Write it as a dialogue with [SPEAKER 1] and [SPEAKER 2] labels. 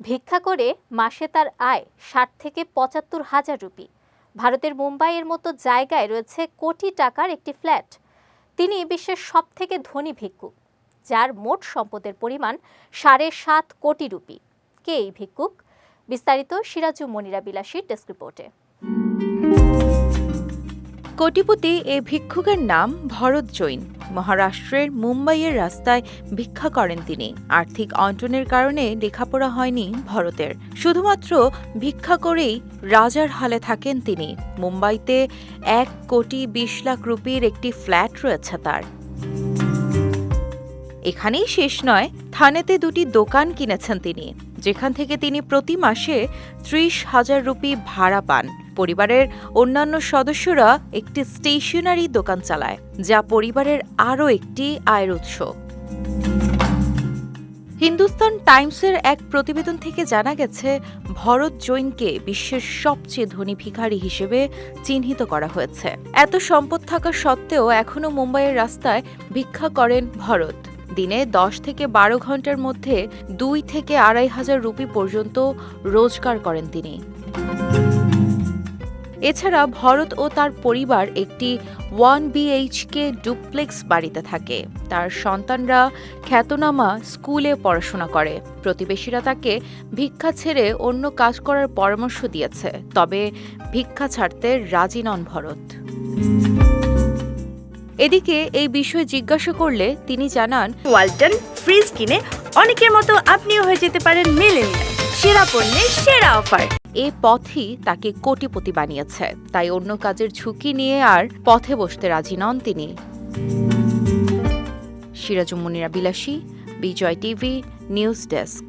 [SPEAKER 1] ভিক্ষা করে মাসে তার আয় ষাট থেকে পঁচাত্তর হাজার রুপি। ভারতের মুম্বাইয়ের মতো জায়গায় রয়েছে কোটি টাকার একটি ফ্ল্যাট। তিনি বিশ্বের সবথেকে ধনী ভিক্ষুক, যার মোট সম্পদের পরিমাণ সাড়ে সাত কোটি রুপি। কে এই ভিক্ষুক? বিস্তারিত সিরাজু মনিরা বিলাসীর ডেস্ক রিপোর্টে।
[SPEAKER 2] কোটিপতি এ ভিক্ষুকের নাম ভরত জৈন। মহারাষ্ট্রের মুম্বাইয়ের রাস্তায় ভিক্ষা করেন তিনি। আর্থিক অন্টনের কারণে লেখাপড়া হয়নি ভরতের। শুধুমাত্র ভিক্ষা করেই রাজার হালে থাকেন তিনি। মুম্বাইতে এক কোটি বিশ লাখ রুপির একটি ফ্ল্যাট রয়েছে তার। এখানেই শেষ নয়। থানেতে দুটি দোকান কিনেছেন তিনি, যেখান থেকে তিনি প্রতি মাসে ত্রিশ হাজার রুপি ভাড়া পান। পরিবারের অন্যান্য সদস্যরা একটি স্টেশনারি দোকান চালায়, যা পরিবারের আরও একটি আয়ের উৎস। হিন্দুস্তান টাইমসের এক প্রতিবেদন থেকে জানা গেছে, ভরত জৈনকে বিশ্বের সবচেয়ে ধনী ভিখারি হিসেবে চিহ্নিত করা হয়েছে। এত সম্পদ থাকা সত্ত্বেও এখনও মুম্বাইয়ের রাস্তায় ভিক্ষা করেন ভরত। দিনে দশ থেকে বারো ঘণ্টার মধ্যে দুই থেকে আড়াই হাজার রুপি পর্যন্ত রোজগার করেন তিনি। এছাড়া ভরত ও তার পরিবার একটি ওয়ান বিএইচকে ডুপ্লেক্স বাড়িতে থাকে। তার সন্তানরা খ্যাতনামা স্কুলে পড়াশোনা করে। প্রতিবেশীরা তাকে ভিক্ষা ছেড়ে অন্য কাজ করার পরামর্শ দিয়েছে। তবে ভিক্ষা ছাড়তে রাজি নন ভরত। এদিকে এই বিষয়ে জিজ্ঞাসা করলে তিনি জানান
[SPEAKER 3] ওয়ালটন ফ্রিজ কিনে অনেকের মতো আপনিও হয়ে যেতে পারেন মেলেনিয়া সেরা পণ্যের সেরা অফার।
[SPEAKER 2] এ পথই তাকে কোটিপতি বানিয়েছে। তাই অন্য কাজের ঝুঁকি নিয়ে আর পথে বসতে রাজি নন তিনি। সিরাজুমনিরা বিলাসী বিজয় টিভি নিউজ ডেস্ক।